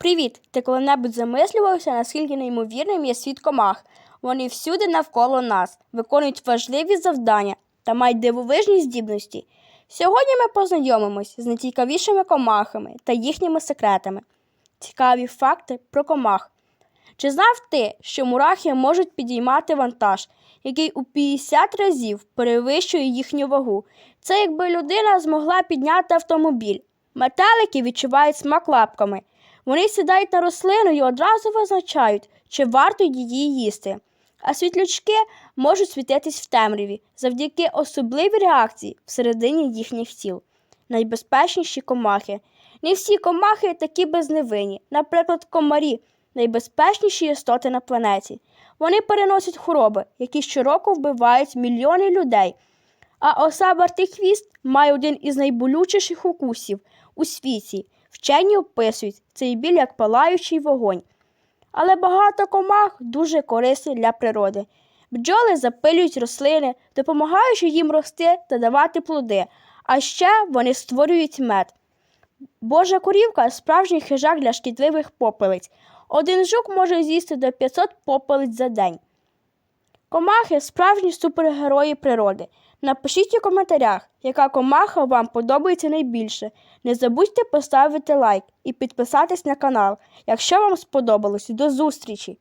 Привіт! Ти коли-небудь замислювався, наскільки неймовірним є світ комах? Вони всюди навколо нас, виконують важливі завдання та мають дивовижні здібності. Сьогодні ми познайомимось з найцікавішими комахами та їхніми секретами. Цікаві факти про комах. Чи знав ти, що мурахи можуть підіймати вантаж, який у 50 разів перевищує їхню вагу? Це якби людина змогла підняти автомобіль. Метелики відчувають смак лапками. Вони сідають на рослину і одразу визначають, чи варто її їсти. А світлячки можуть світитись в темряві завдяки особливій реакції всередині їхніх тіл. Найбезпечніші комахи. Не всі комахи такі безневинні. Наприклад, комарі найбезпечніші істоти на планеті. Вони переносять хвороби, які щороку вбивають мільйони людей. А оса хвіст має один із найболючіших укусів у світі. Вчені описують цей біль як палаючий вогонь. Але багато комах дуже корисні для природи. Бджоли запилюють рослини, допомагаючи їм рости та давати плоди, а ще вони створюють мед. Божа корівка справжній хижак для шкідливих попелиць. Один жук може з'їсти до 500 попелиць за день. Комахи справжні супергерої природи. Напишіть у коментарях, яка комаха вам подобається найбільше. Не забудьте поставити лайк і підписатись на канал, якщо вам сподобалось. До зустрічі!